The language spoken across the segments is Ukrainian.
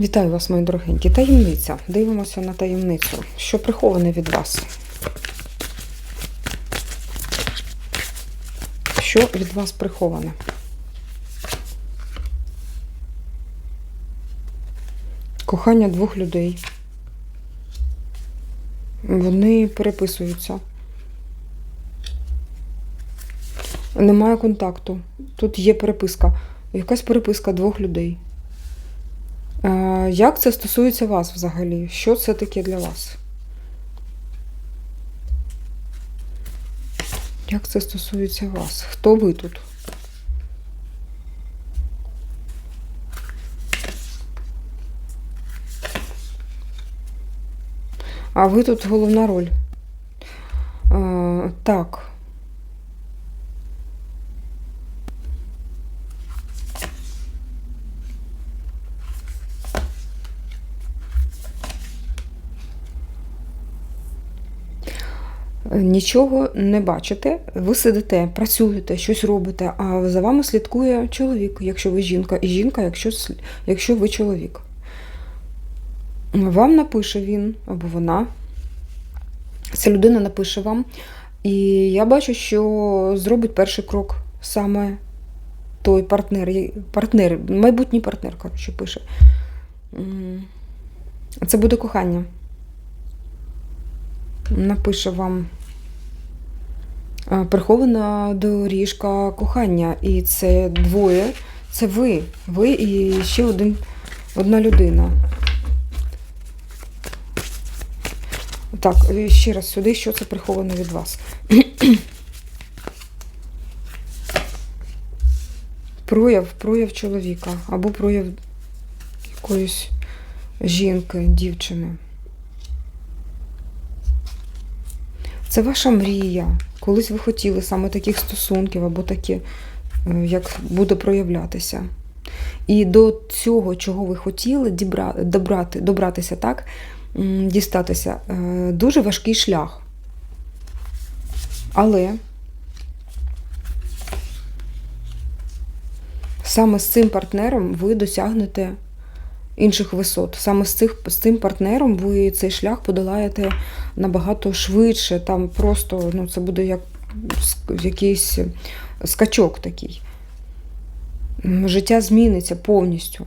Вітаю вас, мої дорогенькі. Таємниця. Дивимося на таємницю. Що приховане від вас? Що від вас приховане? Кохання двох людей. Вони переписуються. Немає контакту. Тут є переписка. Якась переписка двох людей. Е, Як це стосується вас взагалі? Що це таке для вас? Як це стосується вас? Хто ви тут? А ви тут головна роль. Е, так. Нічого не бачите, ви сидите, працюєте, щось робите, а за вами слідкує чоловік, якщо ви жінка, і жінка, якщо, якщо ви чоловік. Вам напише він або вона. Ця людина напише вам. І я бачу, що зробить перший крок саме той партнер, партнер майбутній партнер, коротше, пише. Це буде кохання. Напише вам прихована доріжка кохання. І це двоє. Це ви. Ви і ще один, одна людина. Так, е, ще раз сюди, що це приховано від вас. прояв, прояв чоловіка або прояв якоїсь жінки, дівчини. Це ваша мрія. Колись ви хотіли саме таких стосунків або таке, е, як буде проявлятися. І до цього, чого ви хотіли, добрати, добратися, так, дістатися, е, дуже важкий шлях. Але саме з цим партнером ви досягнете інших висот. Саме з, цих, з цим партнером ви цей шлях подолаєте набагато швидше. Там просто ну, це буде як якийсь скачок такий. Життя зміниться повністю.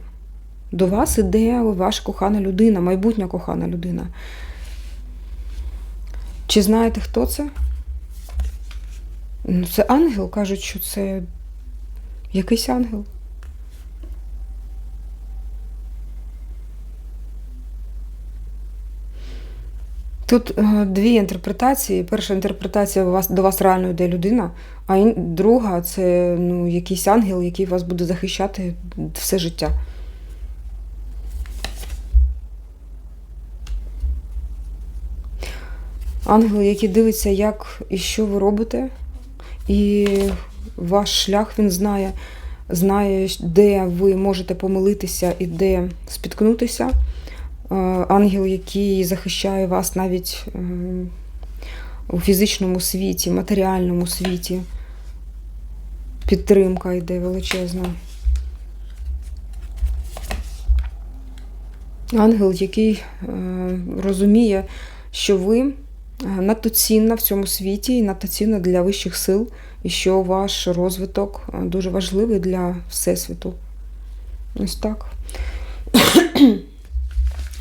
До вас іде ваша кохана людина, майбутня кохана людина. Чи знаєте, хто це? Ну, Це ангел, кажуть, що це якийсь ангел. Тут е, дві інтерпретації. Перша інтерпретація до вас реально йде людина, а друга це ну, якийсь ангел, який вас буде захищати все життя. Ангел, який дивиться, як і що ви робите, і ваш шлях він знає, знає, де ви можете помилитися і де спіткнутися. Е, Ангел, який захищає вас навіть е, у фізичному світі, матеріальному світі. Підтримка йде величезна. Ангел, який е, розуміє, що ви надто цінна в цьому світі і надто цінна для вищих сил, і що ваш розвиток дуже важливий для Всесвіту. Ось так.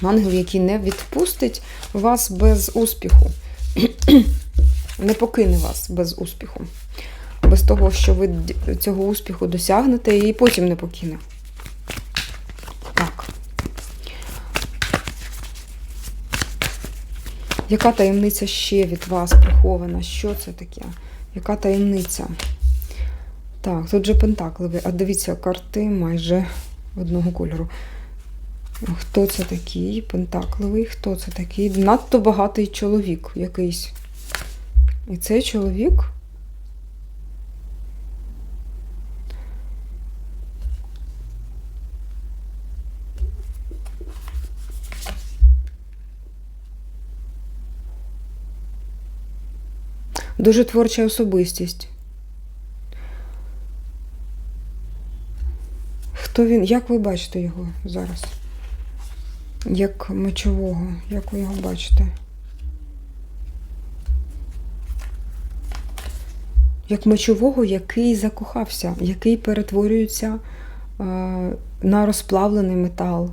Ангел, який не відпустить вас без успіху, не покине вас без успіху. Без того, що ви цього успіху досягнете і потім не покине. Так. Яка таємниця ще від вас прихована? Що це таке? Яка таємниця? Так, тут же пентакливий. А дивіться, карти майже одного кольору. Хто це такий? Пентакливий. Хто це такий? Надто багатий чоловік якийсь. І цей чоловік. Дуже творча особистість. Хто він? Як ви бачите його зараз? Як мечового, як ви його бачите. Як мечового, який закохався, який перетворюється е, на розплавлений метал.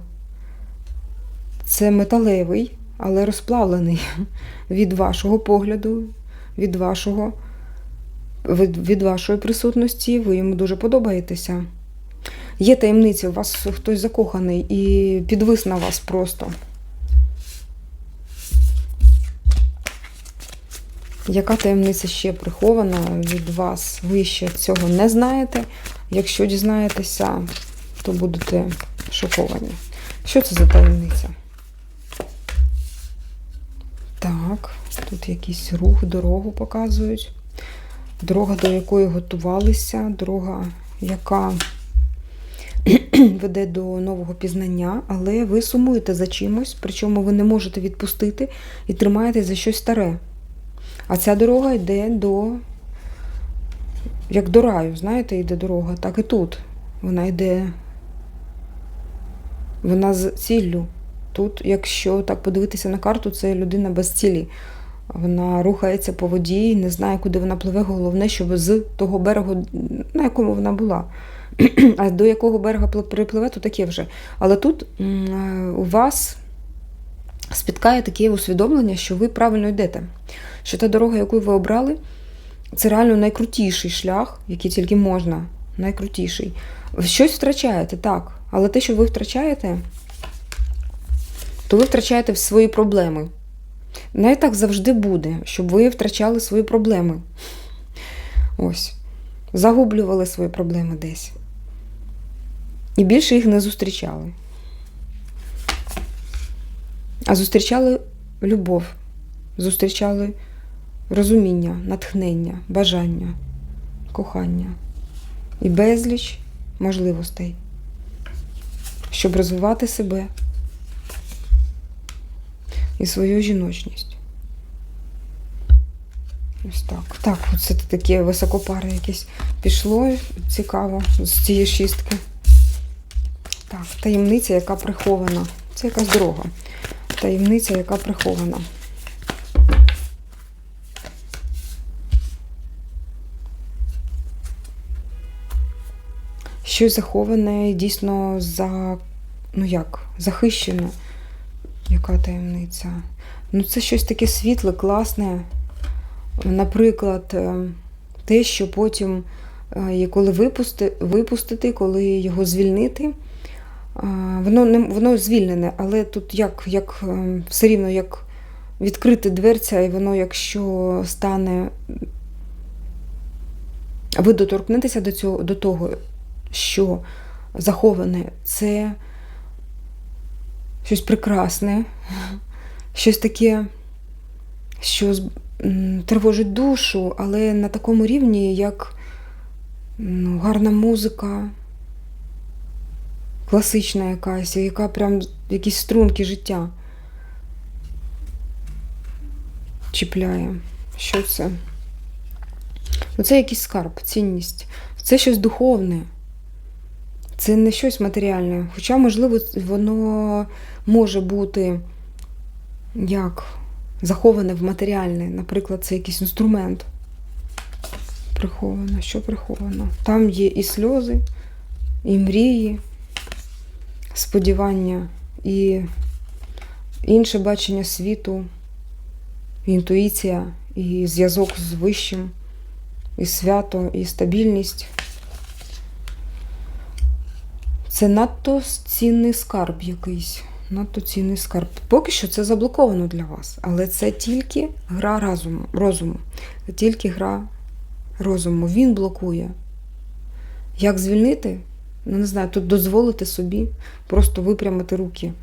Це металевий, але розплавлений від вашого погляду, від вашого, від, від вашої присутності. Ви йому дуже подобаєтеся. Є таємниця, у вас хтось закоханий і підвис на вас просто. Яка таємниця ще прихована від вас? Ви ще цього не знаєте. Якщо дізнаєтеся, то будете шоковані. Що це за таємниця? Так, тут якийсь рух, дорогу показують. Дорога, до якої готувалися, дорога, яка веде до нового пізнання, але ви сумуєте за чимось, причому ви не можете відпустити і тримаєтесь за щось старе. А ця дорога йде до, як до раю, знаєте, йде дорога, так і тут. Вона йде, вона з ціллю. Тут, якщо так подивитися на карту, це людина без цілі. Вона рухається по воді, не знає, куди вона пливе. Головне, щоб з того берегу, на якому вона була. А до якого берега припливе, то таке вже. Але тут у вас спіткає таке усвідомлення, що ви правильно йдете. Що та дорога, яку ви обрали, це реально найкрутіший шлях, який тільки можна. Найкрутіший. Щось втрачаєте, так. Але те, що ви втрачаєте, то ви втрачаєте свої проблеми. Не так завжди буде, щоб ви втрачали свої проблеми. Ось. Загублювали свої проблеми десь. І більше їх не зустрічали. А зустрічали любов, зустрічали розуміння, натхнення, бажання, кохання і безліч можливостей, щоб розвивати себе і свою жіночність. Ось так. Так, оце таке високопаре якесь пішло. Цікаво з цієї шістки. Так, таємниця, яка прихована. Це якась дорога. Таємниця, яка прихована. Щось заховане дійсно за, ну як, захищене. Яка таємниця? Ну, це щось таке світле, класне. Наприклад, е, те, що потім, е, коли випусти, випустити, коли його звільнити, е, воно не воно звільнене, але тут як, як все рівно як відкрити дверця, і воно, якщо стане, ви доторкнетеся до цього, до того, що заховане, це щось прекрасне, щось таке, що тривожить душу, але на такому рівні, як ну, гарна музика, класична якась, яка прям якісь струнки життя чіпляє. Що це? Ну, Це якийсь скарб, цінність. Це щось духовне. Це не щось матеріальне. Хоча, можливо, воно може бути як заховане в матеріальне. Наприклад, це якийсь інструмент. Приховано, що приховано? Там є і сльози, і мрії, сподівання, і інше бачення світу, інтуїція, і зв'язок з вищим, і свято, і стабільність. Це надто цінний скарб якийсь. Надто цінний скарб. Поки що це заблоковано для вас, але це тільки гра разуму, розуму. Це тільки гра розуму. Він блокує. Як звільнити? Ну, не знаю, тут дозволити собі просто випрямити руки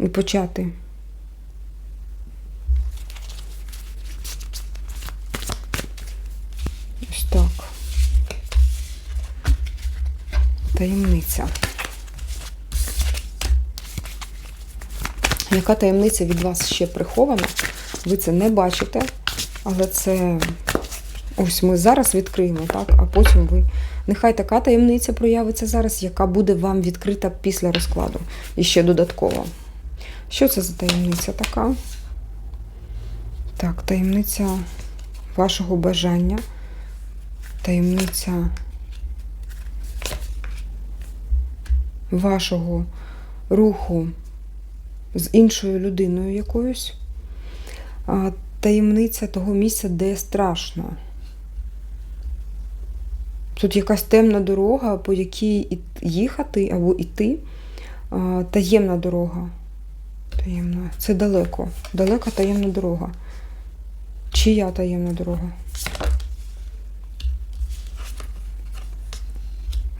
і почати. Ось так. Таємниця. Яка таємниця від вас ще прихована? Ви це не бачите, але це ось ми зараз відкриємо, так? А потім ви. Нехай така таємниця проявиться зараз, яка буде вам відкрита після розкладу. І ще додатково. Що це за таємниця така? Так, таємниця вашого бажання, таємниця вашого руху з іншою людиною якоюсь, таємниця того місця, де страшно. Тут якась темна дорога, по якій їхати або йти. Таємна дорога. Таємна. Це далеко. Далека таємна дорога. Чия таємна дорога?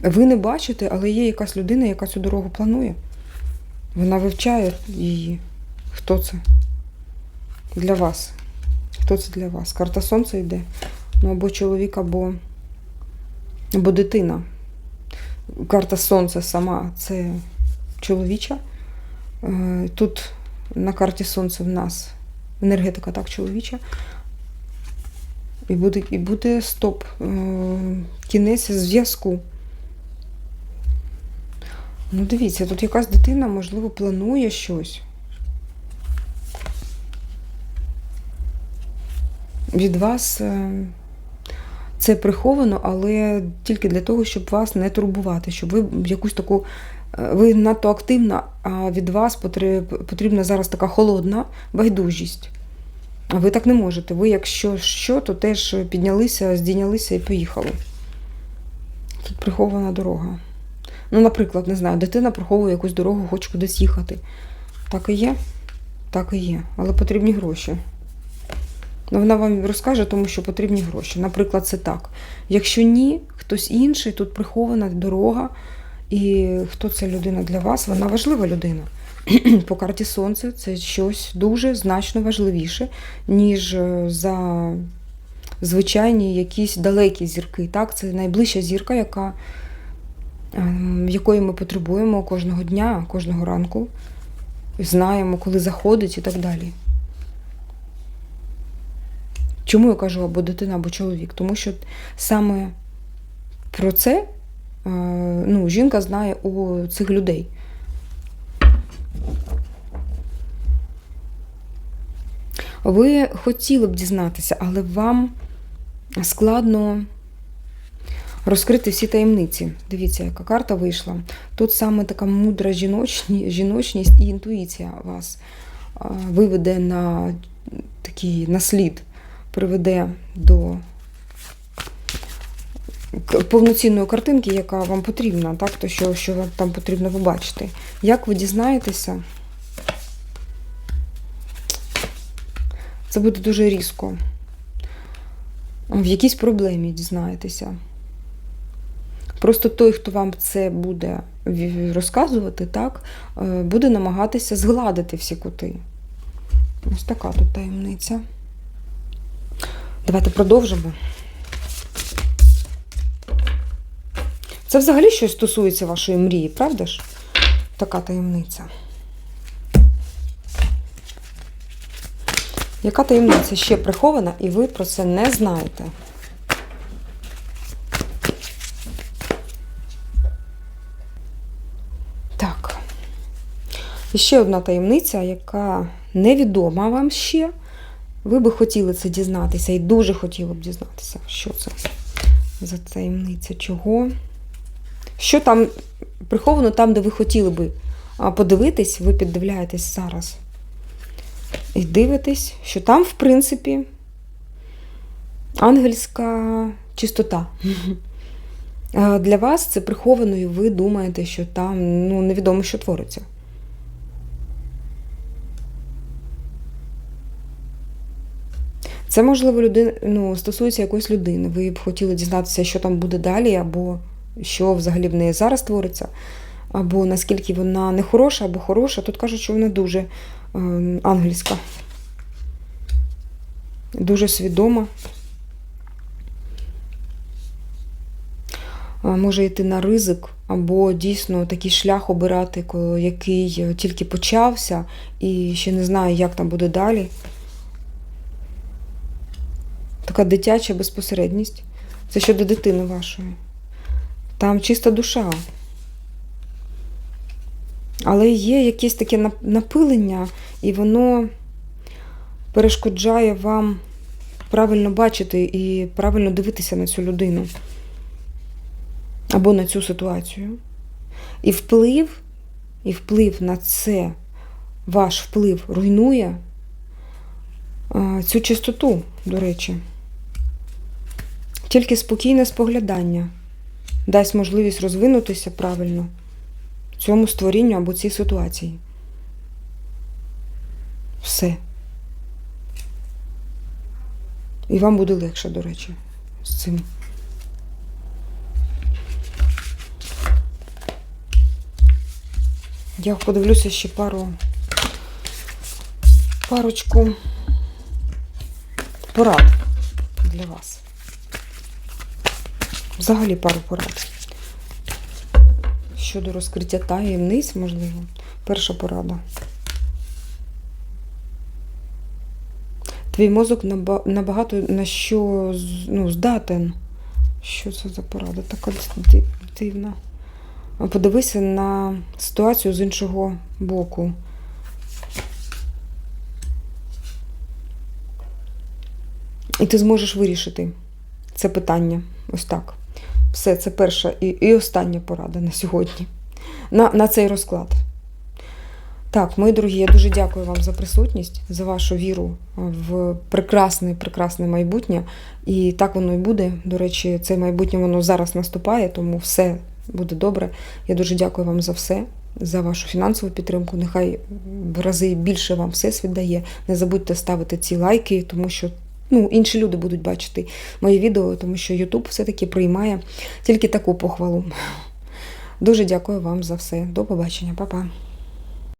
Ви не бачите, але є якась людина, яка цю дорогу планує. Вона вивчає її. Хто це? Для вас. Хто це для вас? Карта сонця йде. Ну, або чоловік, або, або дитина. Карта сонця сама це чоловіча. Е, Тут на карті сонця в нас енергетика так чоловіча. І буде, і буде стоп. Е, Кінець зв'язку. Ну, дивіться, тут якась дитина, можливо, планує щось. Від вас е, це приховано, але тільки для того, щоб вас не турбувати, щоб ви якусь таку. е, Ви надто активна, а від вас потрібна зараз така холодна байдужість. А ви так не можете. Ви, якщо що, то теж піднялися, здійнялися і поїхали. Тут прихована дорога. Ну, наприклад, не знаю, дитина приховує якусь дорогу, хоче кудись їхати. Так і є? Так і є. Але потрібні гроші. Ну, вона вам розкаже, тому що потрібні гроші. Наприклад, це так. Якщо ні, хтось інший, тут прихована дорога, і хто ця людина для вас, вона важлива людина. По карті Сонце це щось дуже значно важливіше, ніж е, за звичайні якісь далекі зірки. Так, це найближча зірка, яка якої ми потребуємо кожного дня, кожного ранку. Знаємо, коли заходить і так далі. Чому я кажу або дитина, або чоловік? Тому що саме про це е, ну, жінка знає у цих людей. Ви хотіли б дізнатися, але вам складно розкрити всі таємниці. Дивіться, яка карта вийшла. Тут саме така мудра жіночні, жіночність і інтуїція вас виведе на такий наслід, приведе до повноцінної картинки, яка вам потрібна, так? То що, що вам там потрібно побачити. Як ви дізнаєтеся? Це буде дуже різко. В якійсь проблемі дізнаєтеся. Просто той, хто вам це буде розказувати, так, е, буде намагатися згладити всі кути. Ось така тут таємниця. Давайте продовжимо. Це взагалі щось стосується вашої мрії, правда ж? Така таємниця. Яка таємниця ще прихована, і ви про це не знаєте? Так. І ще одна таємниця, яка невідома вам ще. Ви би хотіли це дізнатися і дуже хотіли б дізнатися, що це за таємниця, чого. Що там приховано там, де ви хотіли би подивитись, ви піддивляєтесь зараз. І дивитесь, що там, в принципі, ангельська чистота. Для вас це приховано, і ви думаєте, що там ну, невідомо, що твориться. Це, можливо, людина, ну, стосується якоїсь людини. Ви б хотіли дізнатися, що там буде далі, або що взагалі в неї зараз твориться, або наскільки вона не хороша, або хороша. Тут кажуть, що вона дуже е, ангельська, дуже свідома. Може йти на ризик, або дійсно такий шлях обирати, який е, тільки почався, і ще не знає, як там буде далі. Така дитяча безпосередність. Це щодо дитини вашої. Там чиста душа. Але є якесь таке напилення, і воно перешкоджає вам правильно бачити і правильно дивитися на цю людину або на цю ситуацію. І вплив, і вплив на це, ваш вплив руйнує цю чистоту, до речі. Тільки спокійне споглядання дасть можливість розвинутися правильно цьому створінню або цій ситуації. Все. І вам буде легше, до речі, з цим. Я подивлюся ще пару парочку порад для вас. Взагалі пару порад. Щодо розкриття таємниць, можливо. Перша порада. Твій мозок набагато на що ну, здатен. Що це за порада? Така ди- дивна. Подивися на ситуацію з іншого боку. І ти зможеш вирішити це питання. Ось так. Все, це перша і, і остання порада на сьогодні. На, на цей розклад. Так, мої дорогі, я дуже дякую вам за присутність, за вашу віру в прекрасне, прекрасне майбутнє. І так воно і буде. До речі, це майбутнє воно зараз наступає, тому все буде добре. Я дуже дякую вам за все, за вашу фінансову підтримку. Нехай в рази більше вам всесвіт дає. Не забудьте ставити ці лайки, тому що ну, інші люди будуть бачити мої відео, тому що YouTube все-таки приймає тільки таку похвалу. Дуже дякую вам за все. До побачення, Па-па.